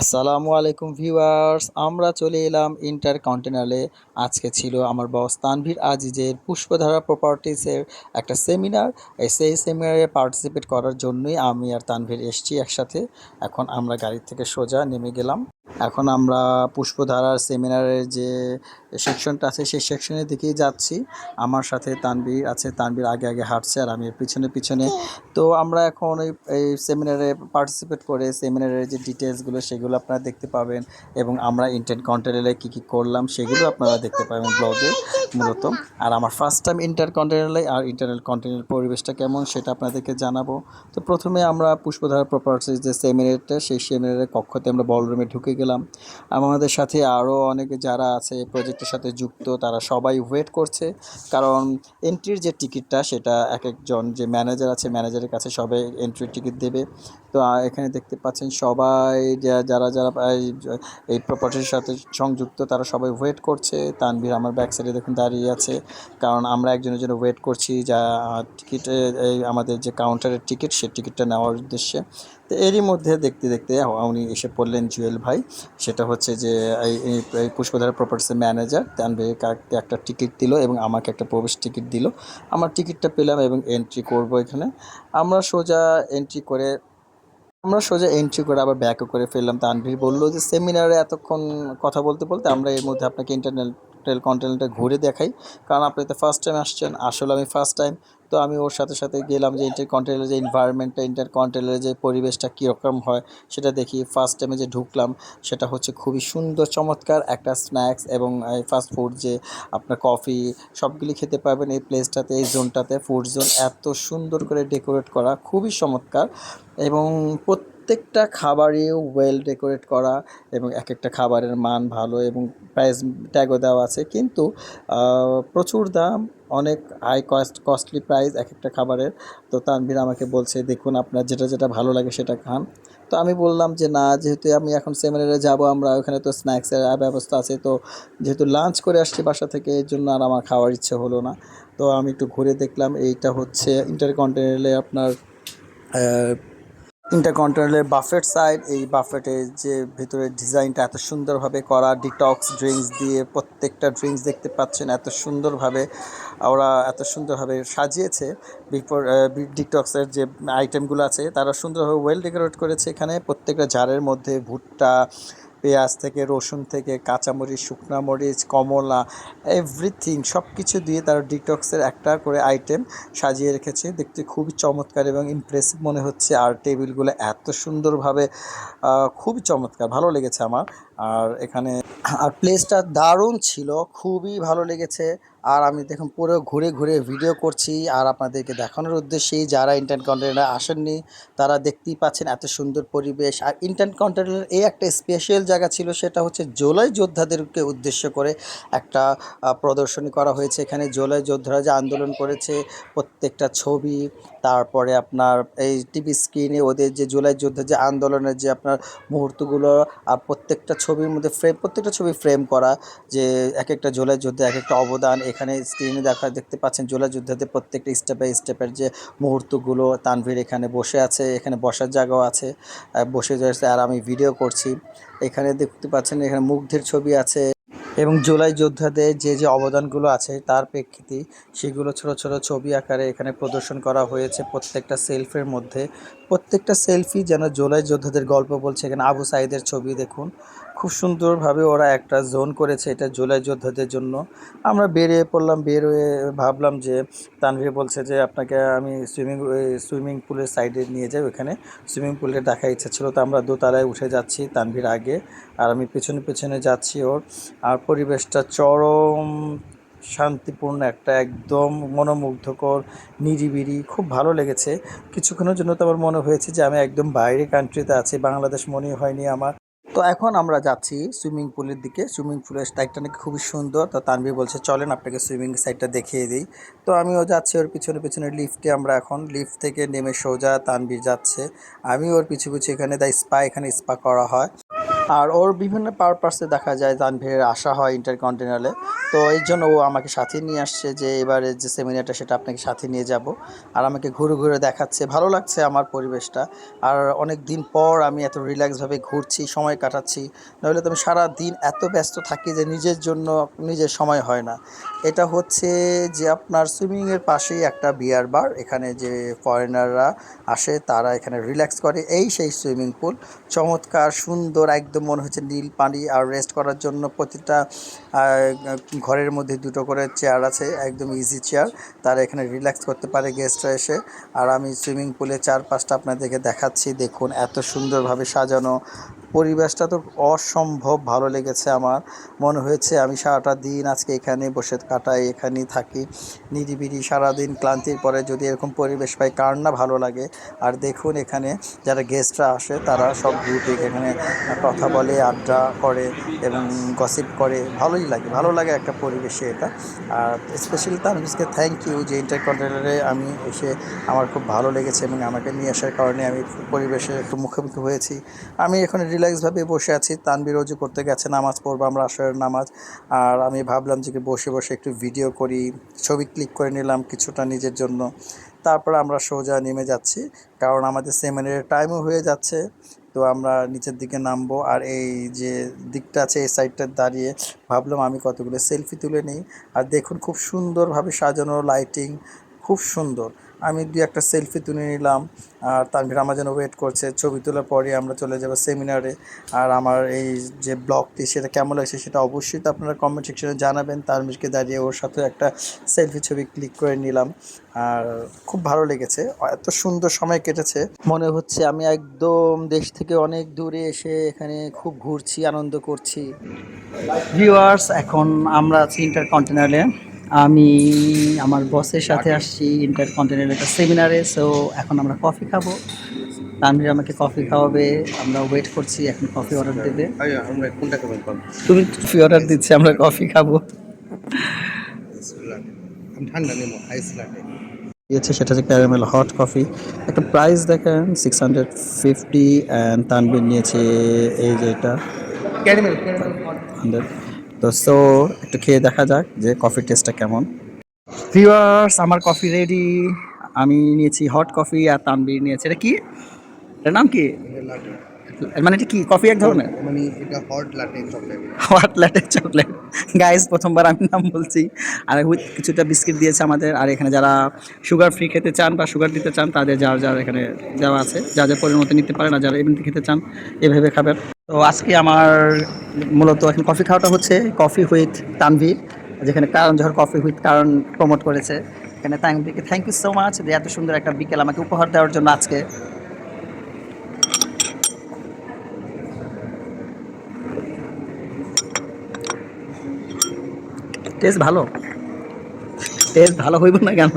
আসসালামু আলাইকুম ভিউয়ার্স, আমরা চলে এলাম ইন্টার কন্টেনারে আজকে ছিল আমার বস তানভীর আজিজের পুষ্পধারা প্রপার্টিসের একটা সেমিনার। সেই সেমিনারে পার্টিসিপেট করার জন্যই আমি আর তানভীর এসেছি একসাথে। এখন আমরা গাড়ি থেকে সোজা নেমে গেলাম। এখন আমরা পুষ্পধারার সেমিনারের যে সেকশনটা আছে, সেই সেকশনের দিকেই যাচ্ছি। আমার সাথে তানবির আছে তানবির আগে আগে হাঁটছে আর আমি পিছনে পিছনে। তো আমরা এখন ওই, এই সেমিনারে পার্টিসিপেট করে সেমিনারের যে ডিটেলসগুলো সেগুলো আপনারা দেখতে পাবেন এবং আমরা ইন্টার কন্টেন্টে কী কী করলাম সেগুলো আপনারা দেখতে পাবেন ব্লগে মূলত। আর আমার ফার্স্ট টাইম ইন্টার কন্টিনেন্টালে আর ইন্টারনেট কন্টিনেন্টাল পরিবেশটা কেমন সেটা আপনাদেরকে জানাব। তো প্রথমে আমরা পুষ্পধারা প্রপার্টিস যে সেমিনারটা সেই সেমিনারের কক্ষতে আমরা বলরুমে ঢুকে গেলাম। আমাদের সাথে আরও অনেকে যারা আছে প্রজেক্টের সাথে যুক্ত তারা সবাই ওয়েট করছে। কারণ এন্ট্রির যে টিকিটটা সেটা এক একজন যে ম্যানেজার আছে ম্যানেজারের কাছে সবাই এন্ট্রির টিকিট দেবে। তো এখানে দেখতে পাচ্ছেন সবাই যারা যারা এই- এই প্রপার্টির সাথে সংযুক্ত তারা সবাই ওয়েট করছে। তানভীর আমার ব্যাক সাইডে দেখুন দাঁড়িয়ে আছে। কারণ আমরা একজনের জন্য ওয়েট করছি যা টিকিটে এই আমাদের যে কাউন্টারের টিকিট সে টিকিটটা নেওয়ার উদ্দেশ্যে। তো এরই মধ্যে দেখতে দেখতে উনি এসে পড়লেন জুয়েল ভাই। সেটা হচ্ছে যে, এই পুষ্পধারা প্রপার্টিসের ম্যানেজার তানভীরকে একটা টিকিট দিল এবং আমাকে একটা প্রবেশ টিকিট দিল। আমার টিকিটটা পেলাম এবং এন্ট্রি করব এখানে। আমরা সোজা এন্ট্রি করে, আমরা সোজা এন্ট্রি করে আবার ব্যাকও করে ফেললাম। তানভীর বলল যে সেমিনারে এতক্ষণ কথা বলতে বলতে আমরা এর মধ্যে আপনাকে ইন্টারনেট কন্টেন্টটা ঘুরে দেখাই। কারণ আপনি তো ফার্স্ট টাইম আসছেন, আসলে আমি ফার্স্ট টাইম তো আমি ওর সাথে সাথে গেলাম যে ইন্টার কন্টেন্টের যে এনভায়রনমেন্টটা ইন্টার কন্টেন্টের যে পরিবেশটা কীরকম হয়, সেটা দেখি। ফার্স্ট টাইমে যে ঢুকলাম, সেটা হচ্ছে খুবই সুন্দর, চমৎকার একটা স্ন্যাক্স এবং ফাস্ট ফুড যে আপনার কফি সবগুলি খেতে পারবেন এই প্লেসটাতে এই জোনটাতে ফুড জোন এত সুন্দর করে ডেকোরেট করা, খুবই চমৎকার। এবং প্রত্যেকটা খাবারই ওয়েল ডেকোরেট করা এবং এক একটা খাবারের মান ভালো এবং প্রাইস ট্যাগও দেওয়া আছে। কিন্তু প্রচুর দাম, অনেক হাই কস্ট কস্টলি প্রাইস এক একটা খাবারের। তো তানভীর আমাকে বলছে, দেখুন, আপনার যেটা যেটা ভালো লাগে সেটা খান। তো আমি বললাম যে, না, যেহেতু আমি এখন সেমিনারে যাব, আমরা ওখানে তো স্ন্যাক্সের ব্যবস্থা আছে। তো যেহেতু লাঞ্চ করে আসছি বাসা থেকে, এর জন্য আর আমার খাওয়ার ইচ্ছে হলো না। তো আমি একটু ঘুরে দেখলাম, এইটা হচ্ছে ইন্টারকন্টিনেন্টালে আপনার ইন্টারকন্টিনেন্টালের বাফেট সাইড এই বাফেটের যে ভেতরের ডিজাইনটা এত সুন্দরভাবে করা ডিটক্স ড্রিঙ্কস দিয়ে প্রত্যেকটা ড্রিঙ্কস দেখতে পাচ্ছেন এত সুন্দরভাবে ওরা এত সুন্দরভাবে সাজিয়েছে। বিফোর ডিটক্সের যে আইটেমগুলো আছে, তারা সুন্দরভাবে ওয়েল ডেকোরেট করেছে এখানে। প্রত্যেকটা জারের মধ্যে ভুট্টা পেঁয়াজ থেকে, রসুন থেকে, কাঁচামরিচ, শুকনা মরিচ, কমলা এভরিথিং সব কিছু দিয়ে তারা ডিটক্সের একটা করে আইটেম সাজিয়ে রেখেছে। দেখতে খুবই চমৎকার এবং ইমপ্রেসিভ মনে হচ্ছে। আর টেবিলগুলো এত সুন্দরভাবে খুব খুবই চমৎকার, ভালো লেগেছে আমার। আর এখানে, আর প্লেসটা দারুণ ছিল, খুবই ভালো লেগেছে। আর আমি দেখুন পুরো ঘুরে ঘুরে ভিডিও করছি আর আপনাদেরকে দেখানোর উদ্দেশ্যেই যারা ইন্টারনেট কন্টেন্টে আসেননি, তারা দেখতেই পাচ্ছেন এত সুন্দর পরিবেশ। আর ইন্টারনেট কন্টেন্টের এই একটা স্পেশাল জায়গা ছিল, সেটা হচ্ছে জোলাই যোদ্ধাদেরকে উদ্দেশ্য করে একটা প্রদর্শনী করা হয়েছে। এখানে জোলাই যোদ্ধারা যে আন্দোলন করেছে, প্রত্যেকটা ছবি, তারপরে আপনার এই টিভি স্ক্রিনে ওদের যে জুলাই যুদ্ধের যে আন্দোলনের যে আপনার মুহূর্তগুলো, আর প্রত্যেকটা ছবির মধ্যে ফ্রেম প্রত্যেকটা ছবি ফ্রেম করা যে এক একটা জুলাই যুদ্ধে এক একটা অবদান এখানে স্ক্রিনে দেখা, দেখতে পাচ্ছেন জুলাই যুদ্ধতে প্রত্যেকটা স্টেপ বাই স্টেপের যে মুহূর্তগুলো, তানভীর এখানে বসে আছে, এখানে বসার জায়গাও আছে বসে যাচ্ছে আর আমি ভিডিও করছি। এখানে দেখতে পাচ্ছেন এখানে মুগ্ধের ছবি আছে এবং জুলাই যোদ্ধাদের যে যে অবদানগুলো আছে তার প্রেক্ষিতে সেগুলো ছোট ছোট ছবি আকারে এখানে প্রদর্শন করা হয়েছে প্রত্যেকটা সেলফের মধ্যে। প্রত্যেকটা সেলফি যেন জুলাই যোদ্ধাদের গল্প বলছে এখানে আবু সাইদের ছবি দেখুন। খুব সুন্দরভাবে ওরা একটা জোন করেছে এটা জুলাই যোদ্ধাদের জন্য। আমরা বেরিয়ে পড়লাম, বের হয়ে ভাবলাম যে, তানভীর বলছে যে, আপনাকে আমি সুইমিং সুইমিং পুলের সাইডে নিয়ে যাই ওখানে। সুইমিং পুলে দেখার ইচ্ছা ছিল, তো আমরা দোতলায় উঠে যাচ্ছি তানভীর আগে। আর আমি পেছনে পেছনে যাচ্ছি ওর। আর পরিবেশটা চরম শান্তিপূর্ণ একটা, একদম মনোমুগ্ধকর, নিরিবিলি, খুব ভালো লেগেছে। কিছুক্ষণের জন্য তো আমার মনে হয়েছে যে, আমি একদম বাইরে কান্ট্রিতে আছি। বাংলাদেশ মনে হয়নি আমার। তো এখন আমরা যাচ্ছি সুইমিং পুলের দিকে। সুইমিং পুলের সাইডটা নাকি খুবই সুন্দর। তো তানবি বলছে, চলেন, আপনাকে সুইমিং সাইডটা দেখিয়ে দিই। তো আমিও যাচ্ছি ওর পিছনে পিছনে লিফটে আমরা এখন। লিফট থেকে নেমে সোজা তানবি যাচ্ছে। আমি ওর পিছু পিছু এখানে দা স্পা এখানে স্পা করা হয়। আর ওর বিভিন্ন পারপাসে দেখা যায় তানভীরের আসা হয় ইন্টারকন্টিনেন্টালে তো এই জন্য ও আমাকে সাথে নিয়ে আসছে যে এবারে যে সেমিনারটা সেটা আপনাকে সাথে নিয়ে যাব। আর আমাকে ঘুরে ঘুরে দেখাচ্ছে, ভালো লাগছে আমার পরিবেশটা। আর অনেক দিন পর আমি এত রিল্যাক্সভাবে ঘুরছি, সময় কাটাচ্ছি নইলে তো আমি সারা দিন এত ব্যস্ত থাকি যে নিজের জন্য নিজের সময় হয় না। এটা হচ্ছে যে আপনার সুইমিংয়ের পাশেই একটা বিয়ার বার এখানে যে ফরেনাররা আসে, তারা এখানে রিল্যাক্স করে। এই সেই সুইমিং পুল চমৎকার, সুন্দর একদম মনে হচ্ছে নীল পানি আর রেস্ট করার জন্য প্রতিটা ঘরের মধ্যে দুটো করে চেয়ার আছে, একদম ইজি চেয়ার তারা এখানে রিল্যাক্স করতে পারে গেস্টরা এসে। আর আমি সুইমিং পুলে চারপাশটা আপনাদেরকে দেখাচ্ছি। দেখুন, এত সুন্দরভাবে সাজানো পরিবেশটা তো অসম্ভব ভালো লেগেছে আমার। মনে হয়েছে আমি সারাটা দিন আজকে এখানে বসে কাটাই, এখানেই থাকি। নিরিবিলি সারাদিন ক্লান্তির পরে যদি এরকম পরিবেশ পাই, কার না ভালো লাগে? আর দেখুন এখানে যারা গেস্টরা আসে, তারা সব গ্রুপে এখানে কথা বলে, আড্ডা করে এবং গসিপ করে। ভালোই লাগে, ভালো লাগে একটা পরিবেশে এটা। আর স্পেশালি তানভিজকে থ্যাংক ইউ যে ইন্টারকন্টিনেন্টালে আমি এসে আমার খুব ভালো লেগেছে এবং আমাকে নিয়ে আসার কারণে আমি পরিবেশে একটু মুখোমুখি হয়েছি। আমি এখন রিল্যাক্সভাবে বসে আছি। তানবির রোজু করতে গেছে, নামাজ পড়ব, আমরা আসরের নামাজ। আর আমি ভাবলাম যে বসে বসে একটু ভিডিও করি, ছবি ক্লিক করে নিলাম কিছুটা নিজের জন্য। তারপর আমরা সোজা নেমে যাচ্ছি, কারণ আমাদের সেমিনারের টাইমও হয়ে যাচ্ছে। তো আমরা নিচের দিকে নামবো, আর এই যে দিকটা আছে, এই সাইডটা দাঁড়িয়ে ভাবলাম আমি কতগুলো সেলফি তুলে নিই। আর দেখুন, খুব সুন্দরভাবে সাজানো লাইটিং খুব সুন্দর। আমি দু একটা সেলফি তুলে নিলাম, আর তানভীর আমার যেন ওয়েট করছে, ছবি তোলার পরে আমরা চলে যাব সেমিনারে আর আমার এই যে ব্লগটি সেটা কেমন লাগছে সেটা অবশ্যই তো আপনারা কমেন্ট সেকশনে জানাবেন। তার তানভীরকে দাঁড়িয়ে ওর সাথে একটা সেলফি ছবি ক্লিক করে নিলাম। আর খুব ভালো লেগেছে, এত সুন্দর সময় কেটেছে। মনে হচ্ছে আমি একদম দেশ থেকে অনেক দূরে এসে এখানে খুব ঘুরছি, আনন্দ করছি। ভিউয়ার্স এখন আমরা আছি ইন্টারকন্টিনেন্টালে আমি আমার বসের সাথে আসছি ইন্টারকন্টিনেন্টাল একটা সেমিনারে সো এখন আমরা কফি খাব। তানভীর আমাকে কফি খাওয়াবে আমরা ওয়েট করছি এখন কফি অর্ডার দেবে। তুমি কফি অর্ডার দিচ্ছে আমরা কফি খাব। ঠান্ডা নেব আইস লাটে দিয়েছে সেটা হচ্ছে ক্যারামেল হট কফি একটা প্রাইস দেখেন six hundred fifty and Tanvir নিয়েছে এই যে এটা। ক্যারামেল হান্ড্রেড তো সো একটু খেয়ে দেখা যাক যে কফির টেস্টটা কেমন। ভিউয়ার্স আমার কফি রেডি আমি নিয়েছি হট কফি আর তানবির নিয়েছে। এটা কি? এটার নাম কি? মানে এটা কি কফি এক ধরনের? মানে এটা hot latte chocolate hot latte chocolate guys প্রথমবার আমি নাম বলছি। আর উইথ কিছুটা বিস্কিট দিয়েছে আমাদের। আর এখানে যারা সুগার ফ্রি খেতে চান বা সুগার দিতে চান তাদের যার যার এখানে দেওয়া আছে যা যা পরিণতি নিতে পারেন আর যারা এমনিতে খেতে চান এভাবে খাবেন। তো আজকে আমার মূলত এখন কফি খাওয়াটা হচ্ছে কফি উইথ তানভীর যেখানে কারণ যখন কফি উইথ কারণ প্রমোট করেছে। এখানে থ্যাংক ইউ সো মাচ যে এত সুন্দর একটা বিকেল আমাকে উপহার দেওয়ার জন্য আজকে। টেস্ট ভালো? টেস্ট ভালো হইব না কেন?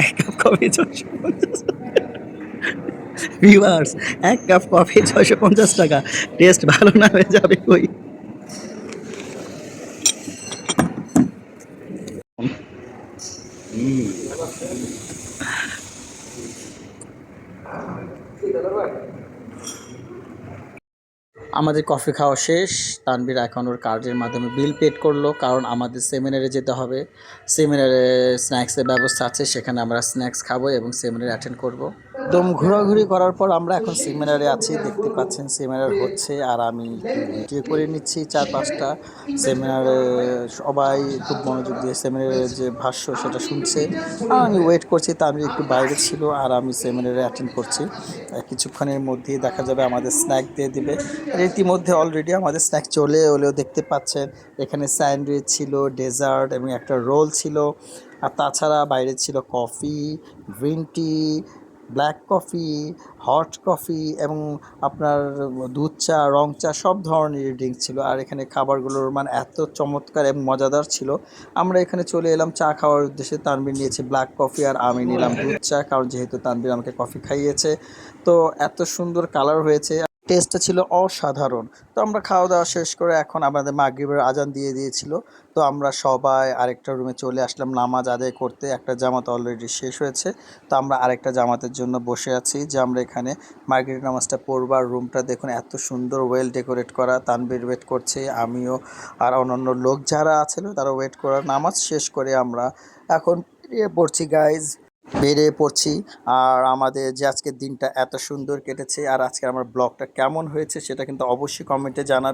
এক কাপ কফি ছশো পঞ্চাশ। এক কাপ কফি ছয়শো পঞ্চাশ টাকা। টেস্ট ভালো না হয়ে যাবে কই? আমাদের কফি খাওয়া শেষ। তানবির এখন ওর কার্ডের মাধ্যমে বিল পেড করল, কারণ আমাদের সেমিনারে যেতে হবে। সেমিনারে স্ন্যাক্সের ব্যবস্থা আছে, সেখানে আমরা স্ন্যাক্স খাব এবং সেমিনার অ্যাটেন্ড করব। একদম ঘোরাঘুরি করার পর আমরা এখন সেমিনারে আছি, দেখতে পাচ্ছেন সেমিনার হচ্ছে আর আমি ভিডিও করে নিচ্ছি চার পাঁচটা সেমিনারে সবাই খুব মনোযোগ দিয়ে সেমিনারের যে ভাষ্য সেটা শুনছে। আর আমি ওয়েট করছি তা আমি একটু বাইরে ছিল আর আমি সেমিনারে অ্যাটেন্ড করছি। কিছুক্ষণের মধ্যেই দেখা যাবে আমাদের স্ন্যাক দিয়ে দিবে। আর ইতিমধ্যে অলরেডি আমাদের স্ন্যাক চলে এলেও দেখতে পাচ্ছেন, এখানে স্যান্ডউইচ ছিল, ডেজার্ট এবং একটা রোল ছিল। আর তাছাড়া বাইরে ছিল coffee, green tea black coffee hot coffee এবং আপনার দুধ চা, রং চা সব ধরনের ড্রিঙ্ক ছিল। আর এখানে খাবারগুলোর মানে এত চমৎকার এবং মজাদার ছিল। আমরা এখানে চলে এলাম চা খাওয়ার উদ্দেশ্যে। তানবির নিয়েছে ব্ল্যাক কফি আর আমি নিলাম দুধ চা। কারণ যেহেতু তানবির আমাকে কফি খাইয়েছে, তো এত সুন্দর কালার হয়েছে। টেস্টটা ছিল অসাধারণ। তো আমরা খাওয়া দাওয়া শেষ করে এখন আমাদের মাগরিবের আজান দিয়ে দিয়েছিল। তো আমরা সবাই আরেকটা রুমে চলে আসলাম নামাজ আদায় করতে। একটা জামাত অলরেডি শেষ হয়েছে। তো আমরা আরেকটা জামাতের জন্য বসে আছি যে আমরা এখানে মাগরিব নামাজটা পড়বার রুমটা দেখুন এত সুন্দর ওয়েল ডেকোরেট করা। তানবির ওয়েট করছে, আমিও আর অন্যান্য লোক যারা আছিল তারা ওয়েট করার নামাজ শেষ করে আমরা এখন পড়ছি। গাইজ বেরিয়ে পড়ছি। আর আমাদের যে আজকের দিনটা এত সুন্দর কেটেছে, আর আজকে আমার ব্লগটা কেমন হয়েছে সেটা কিন্তু অবশ্যই কমেন্টে জানাবেন